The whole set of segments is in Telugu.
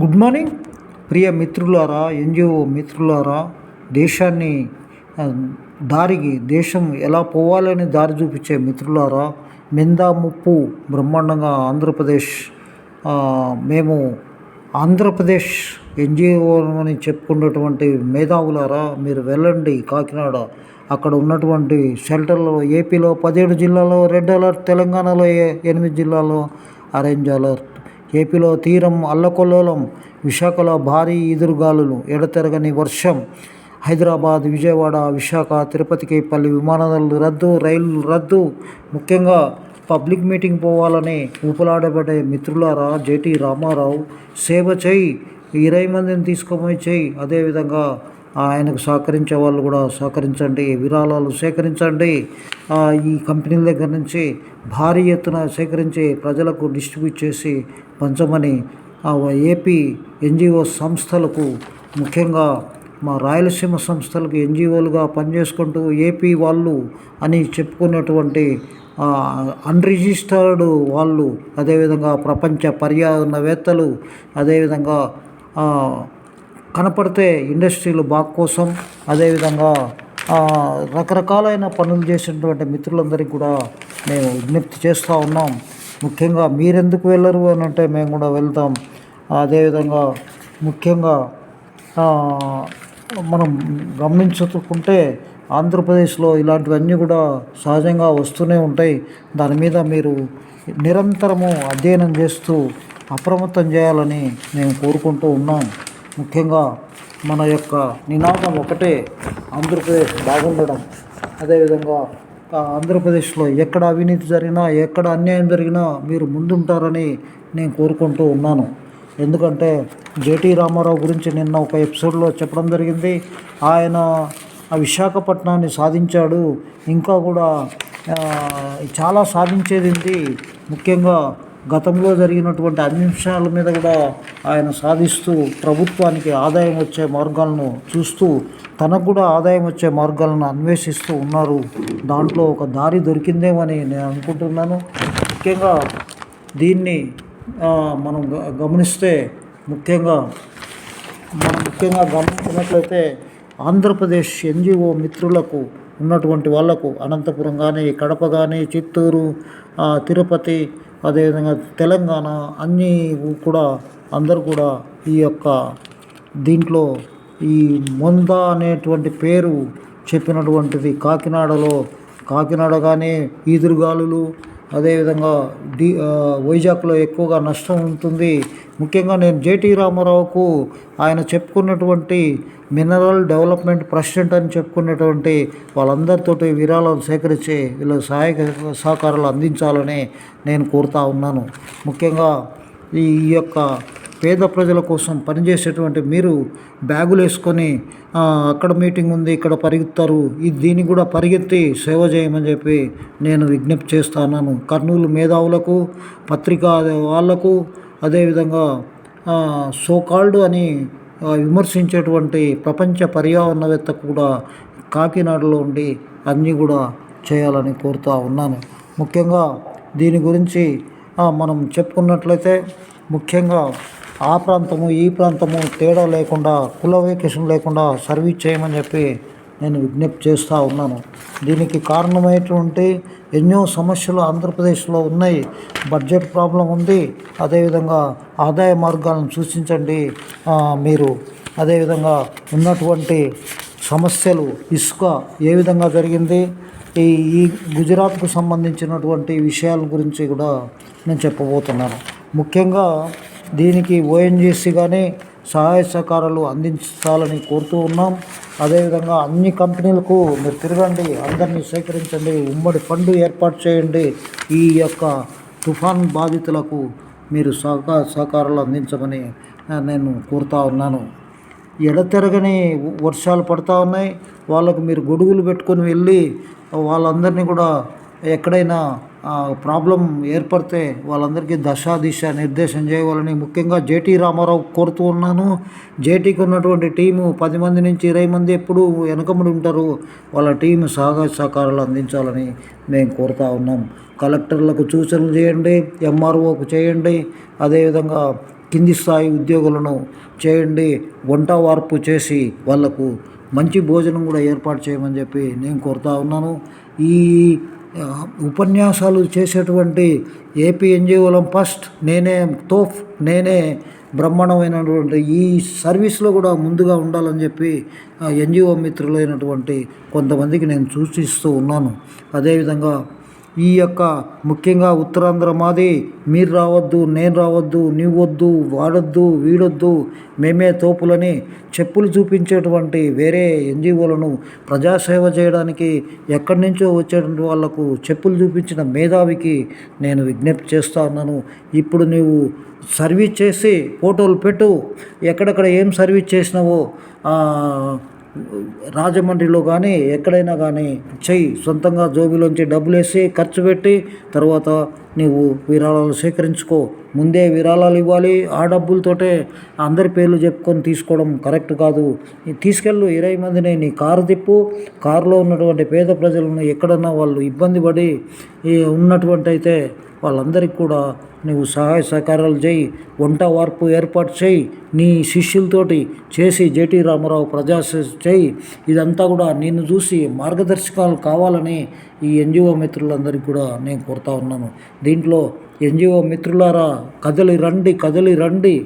Good morning. ప్రియ మిత్రులారా ఎన్జిఓ మిత్రులారా దేశాన్ని దారికి దేశం ఎలా పోవాలని దారి చూపించే మిత్రులారా మిందా ముప్పు బ్రహ్మాండంగా ఆంధ్రప్రదేశ్ మేము ఆంధ్రప్రదేశ్ ఎన్జిఓ అని చెప్పుకున్నటువంటి మేధావులారా మీరు వెళ్ళండి కాకినాడ. అక్కడ ఉన్నటువంటి షెల్టర్లో ఏపీలో పదిహేడు జిల్లాలో రెడ్ అలర్ట్ తెలంగాణలో ఎనిమిది జిల్లాలో ఆరెంజ్ అలర్ట్. ఏపీలో తీరం అల్లకొల్లోలం విశాఖలో భారీ ఈదురుగాలులు ఎడతెరగని వర్షం హైదరాబాద్ విజయవాడ విశాఖ తిరుపతికి పల్లి విమానాలు రద్దు రైళ్ళు రద్దు ముఖ్యంగా పబ్లిక్ మీటింగ్ పోవాలని ఊపులాడబడే మిత్రులారా జేటీ రామారావు సేవ చేయి ఇరవై మందిని తీసుకుపోయి చేయి అదేవిధంగా ఆయనకు సహకరించే వాళ్ళు కూడా సహకరించండి విరాళాలు సేకరించండి. ఈ కంపెనీల దగ్గర నుంచి భారీ ఎత్తున సేకరించి ప్రజలకు డిస్ట్రిబ్యూట్ చేసి పంచమని ఏపీ ఎన్జిఓ సంస్థలకు ముఖ్యంగా మా రాయలసీమ సంస్థలకు ఎన్జిఓలుగా పనిచేసుకుంటూ ఏపీ వాళ్ళు అని చెప్పుకున్నటువంటి అన్రిజిస్టర్డ్ వాళ్ళు అదేవిధంగా ప్రపంచ పర్యావరణవేత్తలు అదేవిధంగా కనపడితే ఇండస్ట్రీలు బాగు కోసం అదేవిధంగా రకరకాలైన పనులు చేసినటువంటి మిత్రులందరికీ కూడా మేము విజ్ఞప్తి చేస్తూ ఉన్నాం. ముఖ్యంగా మీరెందుకు వెళ్ళరు అని అంటే మేము కూడా వెళ్తాం. అదేవిధంగా ముఖ్యంగా మనం గమనించుకుంటే ఆంధ్రప్రదేశ్లో ఇలాంటివన్నీ కూడా సహజంగా వస్తూనే ఉంటాయి. దాని మీద మీరు నిరంతరము అధ్యయనం చేస్తూ అప్రమత్తం చేయాలని మేము కోరుకుంటూ ఉన్నాం. ముఖ్యంగా మన యొక్క నినాదం ఒకటే ఆంధ్రప్రదేశ్ బాగుండడం. అదేవిధంగా ఆంధ్రప్రదేశ్లో ఎక్కడ అవినీతి జరిగినా ఎక్కడ అన్యాయం జరిగినా మీరు ముందుంటారని నేను కోరుకుంటూ ఉన్నాను. ఎందుకంటే జేటీ రామారావు గురించి నిన్న ఒక ఎపిసోడ్లో చెప్పడం జరిగింది. ఆయన ఆ విశాఖపట్నాన్ని సాధించాడు. ఇంకా కూడా చాలా సాధించేది ముఖ్యంగా గతంలో జరిగినటువంటి అంశాల మీద కూడా ఆయన సాధిస్తూ ప్రభుత్వానికి ఆదాయం వచ్చే మార్గాలను చూస్తూ తనకు కూడా ఆదాయం వచ్చే మార్గాలను అన్వేషిస్తూ ఉన్నారు. దాంట్లో ఒక దారి దొరికిందేమని నేను అనుకుంటున్నాను. ముఖ్యంగా దీన్ని మనం గ- గమనిస్తే ముఖ్యంగా మనం ముఖ్యంగా గమనించినట్లయితే ఆంధ్రప్రదేశ్ ఎన్జిఓ మిత్రులకు ఉన్నటువంటి వాళ్ళకు అనంతపురం కానీ కడప కానీ చిత్తూరు తిరుపతి అదేవిధంగా తెలంగాణ అన్నీ కూడా అందరూ కూడా ఈ యొక్క దీంట్లో ఈ మొంద అనేటువంటి పేరు చెప్పినటువంటిది కాకినాడలో. కాకినాడగానే ఈదురుగాలులు అదేవిధంగా డి వైజాగ్లో ఎక్కువగా నష్టం ఉంటుంది. ముఖ్యంగా నేను జేటీ రామారావుకు ఆయన చెప్పుకున్నటువంటి మినరల్ డెవలప్మెంట్ ప్రెసిడెంట్ అని చెప్పుకున్నటువంటి వాళ్ళందరితోటి విరాళాలు సేకరించి వీళ్ళ సహాయక సహకారాలు అందించాలని నేను కోరుతా ఉన్నాను. ముఖ్యంగా ఈ యొక్క పేద ప్రజల కోసం పనిచేసేటువంటి మీరు బ్యాగులు వేసుకొని అక్కడ మీటింగ్ ఉంది ఇక్కడ పరిగెత్తారు ఈ దీన్ని కూడా పరిగెత్తి సేవ చేయమని చెప్పి నేను విజ్ఞప్తి చేస్తున్నాను కర్నూలు మేధావులకు పత్రికా వాళ్ళకు అదేవిధంగా సోకాల్డ్ అని విమర్శించేటువంటి ప్రపంచ పర్యావరణవేత్త కూడా కాకినాడలో ఉండి అన్నీ కూడా చేయాలని కోరుతూ ఉన్నాను. ముఖ్యంగా దీని గురించి మనం చెప్పుకున్నట్లయితే ముఖ్యంగా ఆ ప్రాంతము ఈ ప్రాంతము తేడా లేకుండా కుల వేకేషన్ లేకుండా సర్వీస్ చేయమని చెప్పి నేను విజ్ఞప్తి చేస్తూ ఉన్నాను. దీనికి కారణమైనటువంటి ఎన్నో సమస్యలు ఆంధ్రప్రదేశ్లో ఉన్నాయి. బడ్జెట్ ప్రాబ్లం ఉంది. అదేవిధంగా ఆదాయ మార్గాలను సూచించండి. మీరు అదేవిధంగా ఉన్నటువంటి సమస్యలు ఇసుక ఏ విధంగా జరిగింది? ఈ ఈ గుజరాత్కు సంబంధించినటువంటి విషయాల గురించి కూడా నేను చెప్పబోతున్నాను. ముఖ్యంగా దీనికి ఓఎన్జీసీ కానీ సహాయ సహకారాలు అందించాలని కోరుతూ ఉన్నాం. అదేవిధంగా అన్ని కంపెనీలకు మీరు తిరగండి అందరినీ సేకరించండి ఉమ్మడి ఫండ్ ఏర్పాటు చేయండి. ఈ యొక్క తుఫాన్ బాధితులకు మీరు సహకార సహకారాలు అందించమని నేను కోరుతా ఉన్నాను. ఎడతెరగని వర్షాలు పడతా ఉన్నాయి. వాళ్ళకు మీరు గొడుగులు పెట్టుకొని వెళ్ళి వాళ్ళందరినీ కూడా ఎక్కడైనా ప్రాబ్లం ఏర్పడితే వాళ్ళందరికీ దశా దిశ నిర్దేశం చేయవాలని ముఖ్యంగా జేటీ రామారావు కోరుతూ ఉన్నాను. జేటీకి ఉన్నటువంటి టీము పది మంది నుంచి ఇరవై మంది ఎప్పుడు వెనకముడి ఉంటారు. వాళ్ళ టీం సహకార సహకారాలు అందించాలని మేము కోరుతా ఉన్నాం. కలెక్టర్లకు సూచనలు చేయండి ఎంఆర్ఓకు చేయండి అదేవిధంగా కింది స్థాయి ఉద్యోగులను చేయండి వంట వార్పు చేసి వాళ్ళకు మంచి భోజనం కూడా ఏర్పాటు చేయమని చెప్పి నేను కోరుతా ఉన్నాను. ఈ ఉపన్యాసాలు చేసేటువంటి ఏపీ ఎన్జిఓలం ఫస్ట్ నేనే తోఫ్ నేనే బ్రహ్మాండమైనటువంటి ఈ సర్వీస్లో కూడా ముందుగా ఉండాలని చెప్పి ఎన్జిఓ మిత్రులైనటువంటి కొంతమందికి నేను సూచిస్తూ ఉన్నాను. అదేవిధంగా ఈ యొక్క ముఖ్యంగా ఉత్తరాంధ్ర మాది మీరు రావద్దు నేను రావద్దు నీవు వద్దు వాడొద్దు వీడొద్దు మేమే తోపులని చెప్పులు చూపించేటువంటి వేరే ఎన్జిఓలను ప్రజాసేవ చేయడానికి ఎక్కడి నుంచో వచ్చేటువంటి వాళ్ళకు చెప్పులు చూపించిన మేధావికి నేను విజ్ఞప్తి చేస్తా ఉన్నాను. ఇప్పుడు నీవు సర్వీస్ చేసి ఫోటోలు పెట్టు. ఎక్కడెక్కడ ఏం సర్వీస్ చేసినావో రాజమండ్రిలో కానీ ఎక్కడైనా కానీ చెయ్యి సొంతంగా జోబిలోంచి డబ్బులు వేసి ఖర్చు పెట్టి తర్వాత నీవు విరాళాలు సేకరించుకో. ముందే విరాళాలు ఇవ్వాలి. ఆ డబ్బులతోటే అందరి పేర్లు చెప్పుకొని తీసుకోవడం కరెక్ట్ కాదు. తీసుకెళ్ళు ఇరవై మందిని నీ కారు తిప్పు. కారులో ఉన్నటువంటి పేద ప్రజలను ఎక్కడన్నా వాళ్ళు ఇబ్బంది పడి ఉన్నటువంటి అయితే వాళ్ళందరికీ కూడా నువ్వు సహాయ సహకారాలు చేయి. వంట వార్పు ఏర్పాటు చేయి. నీ శిష్యులతోటి చేసి జేటీ రామారావు ప్రజా చేయి. ఇదంతా కూడా నిన్ను చూసి మార్గదర్శకాలు కావాలని ఈ ఎన్జిఓ మిత్రులందరికీ కూడా నేను కోరుతా ఉన్నాను. దీంట్లో ఎన్జిఓ మిత్రులారా కదలి రండి కదలి రండి.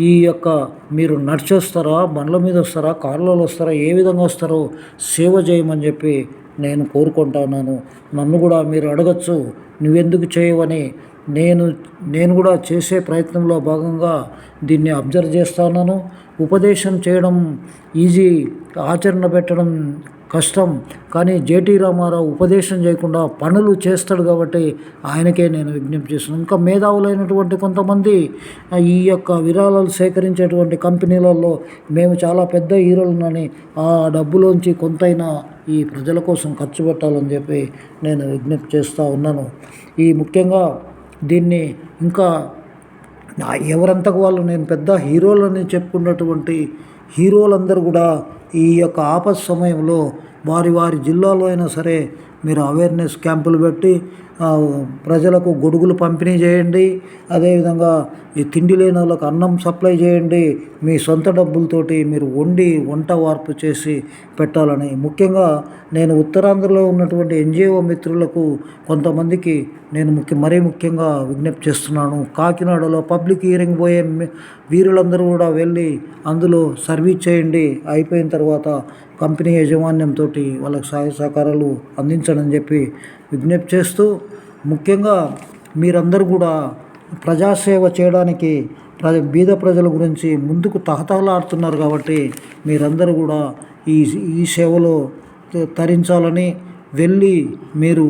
ఈ యొక్క మీరు నడిచొస్తారా బండ్ల మీద వస్తారా కార్లలో వస్తారా ఏ విధంగా వస్తారో సేవ చేయమని చెప్పి నేను కోరుకుంటా ఉన్నాను. నన్ను కూడా మీరు అడగచ్చు నువ్వెందుకు చేయవని. నేను నేను కూడా చేసే ప్రయత్నంలో భాగంగా దీన్ని అబ్జర్వ్ చేస్తా ఉన్నాను. ఉపదేశం చేయడం ఈజీ ఆచరణ పెట్టడం కష్టం. కానీ జేటీ రామారావు ఉపదేశం చేయకుండా పనులు చేస్తాడు కాబట్టి ఆయనకే నేను విజ్ఞప్తి చేస్తున్నాను. ఇంకా మేధావులైనటువంటి కొంతమంది ఈ యొక్క విరాళాలు సేకరించేటువంటి కంపెనీలలో మేము చాలా పెద్ద హీరోలనని ఆ డబ్బులోంచి కొంతైనా ఈ ప్రజల కోసం ఖర్చు పెట్టాలని చెప్పి నేను విజ్ఞప్తి చేస్తూ ఉన్నాను. ఈ ముఖ్యంగా దీన్ని ఇంకా నా ఎవరంతకు వాళ్ళు నేను పెద్ద హీరోలని చెప్పుకున్నటువంటి హీరోలందరూ కూడా ఈ యొక్క ఆపత్ సమయంలో వారి వారి జిల్లాలో అయినా సరే మీరు అవేర్నెస్ క్యాంపులు పెట్టి ప్రజలకు గొడుగులు పంపిణీ చేయండి. అదేవిధంగా ఈ తిండి లేని వాళ్ళకి అన్నం సప్లై చేయండి. మీ సొంత డబ్బులతోటి మీరు వండి వంట వార్పు చేసి పెట్టాలని. ముఖ్యంగా నేను ఉత్తరాంధ్రలో ఉన్నటువంటి ఎన్జిఓ మిత్రులకు కొంతమందికి నేను ముఖ్య మరీ ముఖ్యంగా విజ్ఞప్తి చేస్తున్నాను. కాకినాడలో పబ్లిక్ హియరింగ్ పోయే వీరులందరూ కూడా వెళ్ళి అందులో సర్వీస్ చేయండి. అయిపోయిన తర్వాత కంపెనీ యాజమాన్యంతో వాళ్ళకి సహాయ సహకారాలు అందించడని చెప్పి విజ్ఞప్తి చేస్తూ ముఖ్యంగా మీరందరూ కూడా ప్రజాసేవ చేయడానికి ప్ర బీద ప్రజల గురించి ముందుకు తహతహలాడుతున్నారు కాబట్టి మీరందరూ కూడా ఈ ఈ సేవలో తరించాలని వెళ్ళి మీరు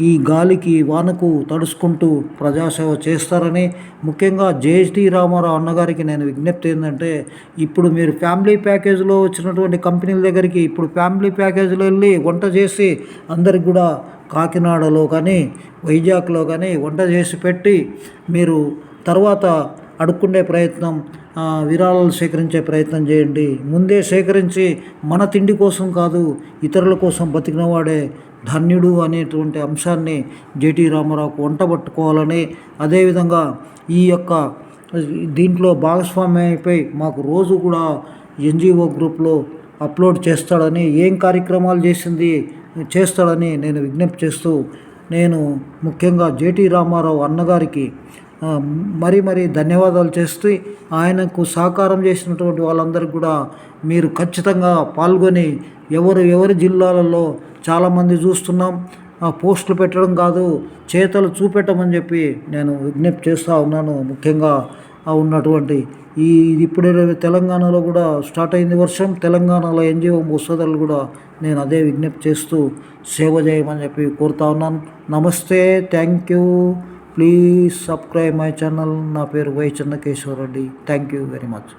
ఈ గాలికి వానకు తడుచుకుంటూ ప్రజాసేవ చేస్తారని ముఖ్యంగా జేఎస్టీ రామారావు అన్నగారికి నేను విజ్ఞప్తి ఏంటంటే ఇప్పుడు మీరు ఫ్యామిలీ ప్యాకేజ్లో వచ్చినటువంటి కంపెనీల దగ్గరికి ఇప్పుడు ఫ్యామిలీ ప్యాకేజ్లో వెళ్ళి వంట చేసి అందరికి కూడా కాకినాడలో కానీ వైజాగ్లో కానీ వంట చేసి పెట్టి మీరు తర్వాత అడుక్కునే ప్రయత్నం విరాళాలు సేకరించే ప్రయత్నం చేయండి. ముందే సేకరించి మన తిండి కోసం కాదు ఇతరుల కోసం బతికినవాడే ధన్యుడు అనేటువంటి అంశాన్ని జేటీ రామారావుకు వంట పట్టుకోవాలని అదేవిధంగా ఈ యొక్క దీంట్లో భాగస్వామ్యం అయిపోయి మాకు రోజు కూడా ఎన్జిఓ గ్రూప్లో అప్లోడ్ చేస్తాడని ఏం కార్యక్రమాలు చేసింది చేస్తాడని నేను విజ్ఞప్తి చేస్తూ నేను ముఖ్యంగా జేటీ రామారావు అన్నగారికి మరీ మరీ ధన్యవాదాలు చేస్తూ ఆయనకు సహకారం చేసినటువంటి వాళ్ళందరికీ కూడా మీరు ఖచ్చితంగా పాల్గొని ఎవరు ఎవరి జిల్లాలలో చాలామంది చూస్తున్నాం. ఆ పోస్టులు పెట్టడం కాదు చేతలు చూపెట్టమని చెప్పి నేను విజ్ఞప్తి చేస్తూ ఉన్నాను. ముఖ్యంగా ఉన్నటువంటి ఈ ఇప్పుడు తెలంగాణలో కూడా స్టార్ట్ అయింది వర్షం. తెలంగాణలో ఎన్జిఓ ముసదలు కూడా నేను అదే విజ్ఞప్తి చేస్తూ సేవ చేయమని చెప్పి కోరుతా ఉన్నాను. నమస్తే thank you. Please subscribe my channel. నా పేరు Y Chennakeshwara Reddy. Thank you very much.